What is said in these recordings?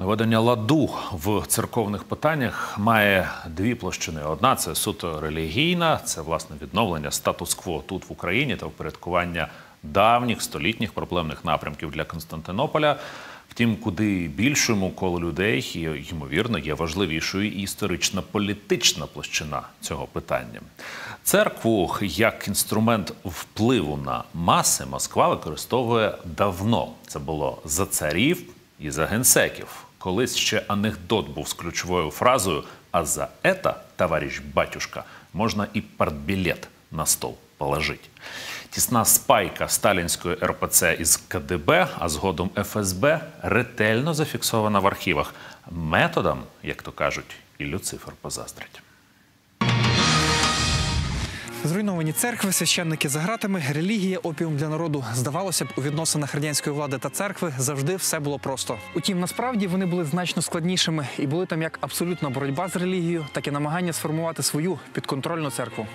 Наведення ладу в церковних питаннях має дві площини. Одна це суто релігійна, це власне відновлення статус-кво тут в Україні та впорядкування давніх столітніх проблемних напрямків для Константинополя. Втім, куди більшому колу людей і, ймовірно є важливішою і історично-політична площина цього питання. Церкву як інструмент впливу на маси Москва використовує давно. Це було за царів і за генсеків. Колись ще анекдот був з ключовою фразою «А за это, товарищ батюшка, можна і партбілет на стол положить». Тісна спайка сталінської РПЦ із КДБ, а згодом ФСБ, ретельно зафіксована в архівах. Методом, як то кажуть, і Люцифер позаздрить. Зруйновані церкви, священники за ґратами, релігія, опіум для народу. Здавалося б, у відносинах радянської влади та церкви завжди все було просто. Утім, насправді вони були значно складнішими і були там як абсолютна боротьба з релігією, так і намагання сформувати свою підконтрольну церкву.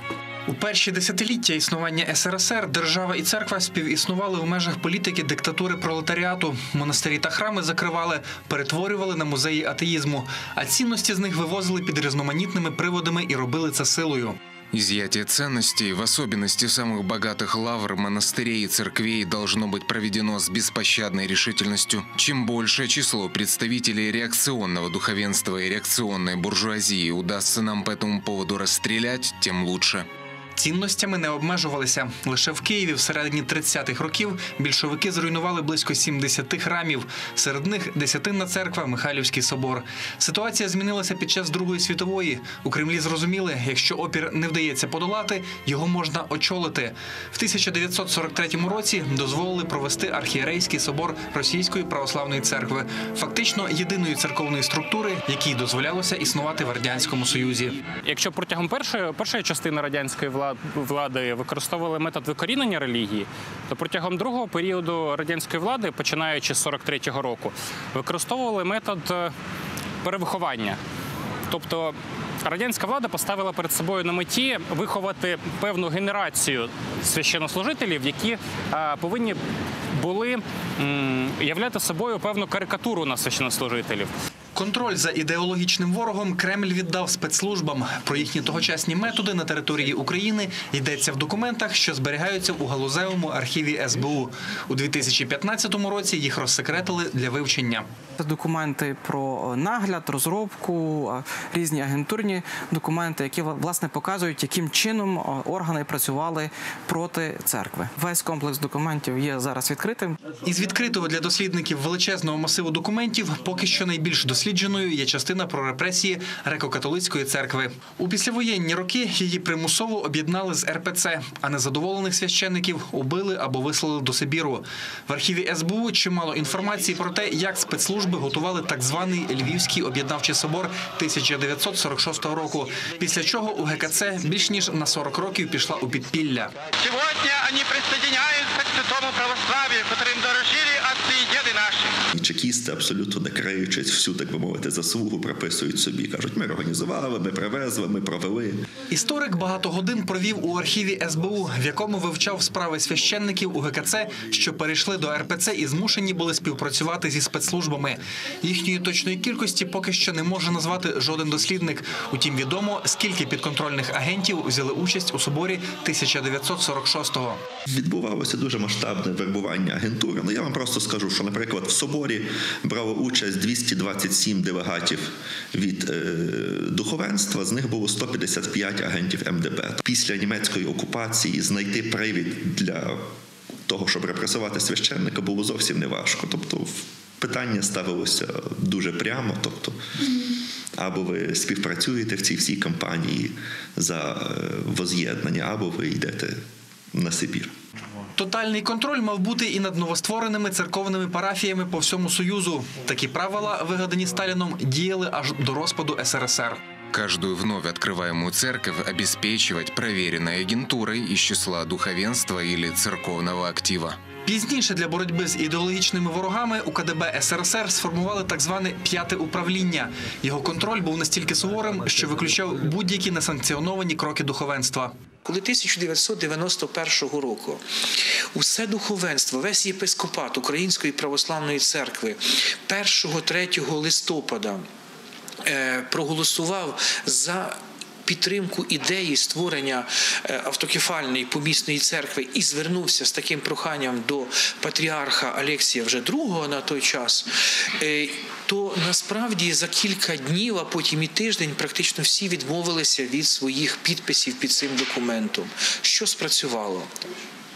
У перші десятиліття існування СРСР держава і церква співіснували у межах політики диктатури пролетаріату. Монастирі та храми закривали, перетворювали на музеї атеїзму, а цінності з них вивозили під різноманітними приводами і робили це силою. Изъятие ценностей, в особенности самых богатых лавр, монастырей и церквей, должно быть проведено с беспощадной решительностью. Чем большее число представителей реакционного духовенства и реакционной буржуазии удастся нам по этому поводу расстрелять, тем лучше. Цінностями не обмежувалися. Лише в Києві в середині 30-х років більшовики зруйнували близько 70 храмів. Серед них Десятинна церква, Михайлівський собор. Ситуація змінилася під час Другої світової. У Кремлі зрозуміли, якщо опір не вдається подолати, його можна очолити. В 1943 році дозволили провести архієрейський собор Російської православної церкви, фактично єдиної церковної структури, якій дозволялося існувати в радянському союзі. Якщо протягом першої першої частини радянської вла- влади використовували метод викорінення релігії, то протягом другого періоду радянської влади, починаючи з 43-го року, використовували метод е, перевиховання. Тобто радянська влада поставила перед собою на меті виховати певну генерацію священнослужителів, які е, повинні були являти собою певну карикатуру на священнослужителів. Контроль за ідеологічним ворогом Кремль віддав спецслужбам. Про їхні тогочасні методи на території України йдеться в документах, що зберігаються у галузевому архіві СБУ. У 2015 році їх розсекретили для вивчення. Документи про нагляд, розробку, різні агентурні документи, які власне показують, яким чином органи працювали проти церкви. Весь комплекс документів є зараз відкритим. Із відкритого для дослідників величезного масиву документів поки що найбільш дослідженою є частина про репресії греко-католицької церкви. У післявоєнні роки її примусово об'єднали з РПЦ, а незадоволених священників убили або вислали до Сибіру. В архіві СБУ чимало інформації про те, як спецслужби готували так званий Львівський об'єднавчий собор 1946 року. Після чого у ГКЦ більш ніж на 40 років пішла у підпілля. Сегодня они присоединяются к святому православию, которым дорожили чекісти, абсолютно не криючись всю, так би мовити, заслугу прописують собі. Кажуть, ми організували, ми привезли, ми провели. Історик багато годин провів у архіві СБУ, в якому вивчав справи священників у ГКЦ, що перейшли до РПЦ і змушені були співпрацювати зі спецслужбами. Їхньої точної кількості поки що не може назвати жоден дослідник. Утім, відомо скільки підконтрольних агентів взяли участь у соборі 1946-го. Відбувалося дуже масштабне вербування агентури. Ну я вам просто скажу, що, наприклад, в соборі брало участь 227 делегатів від е, духовенства. З них було 155 агентів МДБ. Після німецької окупації знайти привід для того, щоб репресувати священника, було зовсім неважко. Тобто, питання ставилося дуже прямо. Тобто, або ви співпрацюєте в цій всій кампанії за е, воз'єднання, або ви йдете на Сибір. Тотальний контроль мав бути і над новоствореними церковними парафіями по всьому союзу. Такі правила, вигадані Сталіном, діяли аж до розпаду СРСР. Каждую вновь открываемую церковь обеспечивать проверенной агентурой из числа духовенства или церковного актива. Пізніше для боротьби з ідеологічними ворогами у КДБ СРСР сформували так зване п'яте управління. Його контроль був настільки суворим, що виключав будь-які несанкціоновані кроки духовенства. Коли 1991 року усе духовенство, весь єпископат Української православної церкви 1-3 листопада е, проголосував за підтримку ідеї створення е, автокефальної помісної церкви і звернувся з таким проханням до патріарха Алексія вже другого на той час, е, то насправді за кілька днів, а потім і тиждень, практично всі відмовилися від своїх підписів під цим документом. Що спрацювало?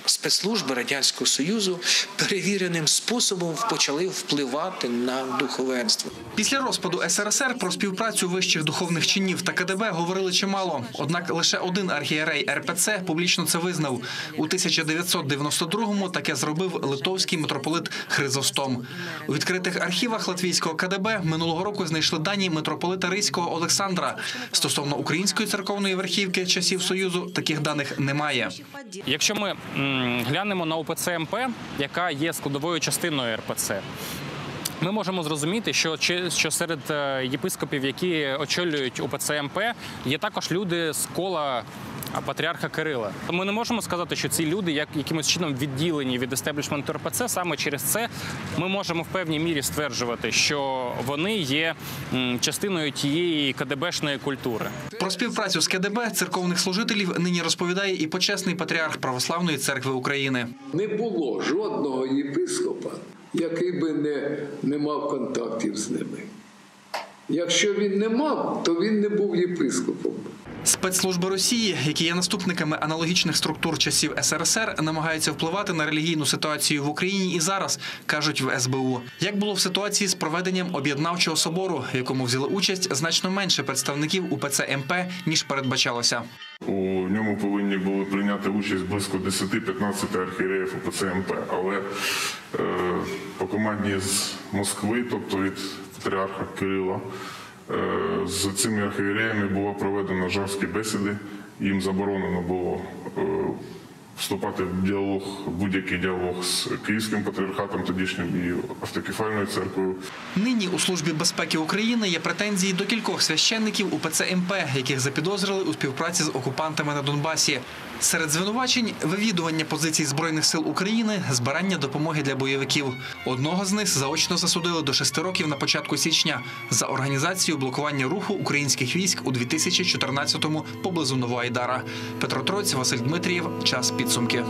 Спецслужби Радянського Союзу перевіреним способом почали впливати на духовенство. Після розпаду СРСР про співпрацю вищих духовних чинів та КДБ говорили чимало. Однак лише один архієрей РПЦ публічно це визнав. У 1992-му таке зробив литовський митрополит Хризостом. У відкритих архівах латвійського КДБ минулого року знайшли дані митрополита Ризького Олександра. Стосовно української церковної верхівки часів Союзу таких даних немає. Якщо ми глянемо на УПЦ МП, яка є складовою частиною РПЦ, ми можемо зрозуміти, що, що серед е, єпископів, які очолюють УПЦ МП, є також люди з кола патріарха Кирила. Ми не можемо сказати, що ці люди як якимось чином відділені від естеблішменту РПЦ. Саме через це ми можемо в певній мірі стверджувати, що вони є частиною тієї КДБшної культури. Про співпрацю з КДБ церковних служителів нині розповідає і почесний патріарх Православної церкви України. Не було жодного єпископа, який би не, не мав контактів з ними. Якщо він не мав, то він не був єпископом. Спецслужби Росії, які є наступниками аналогічних структур часів СРСР, намагаються впливати на релігійну ситуацію в Україні і зараз, кажуть в СБУ. Як було в ситуації з проведенням об'єднавчого собору, в якому взяли участь значно менше представників УПЦ МП ніж передбачалося. У ньому повинні були прийняти участь близько 10-15 архієреїв УПЦ МП. Але е, по команді з Москви, тобто від патріарха Кирила, е, з цими архієреями було проведено жорсткі бесіди. Їм заборонено було е, вступати в діалог, будь-який діалог з Київським патріархатом, тодішнім і автокефальною церквою. Нині у службі безпеки України є претензії до кількох священників УПЦ МП, яких запідозрили у співпраці з окупантами на Донбасі. Серед звинувачень вивідування позицій збройних сил України, збирання допомоги для бойовиків. Одного з них заочно засудили до шести років на початку січня за організацію блокування руху українських військ у 2014-му поблизу Новоайдара. Петро Троць, Василь Дмитрієв. Час підсумки.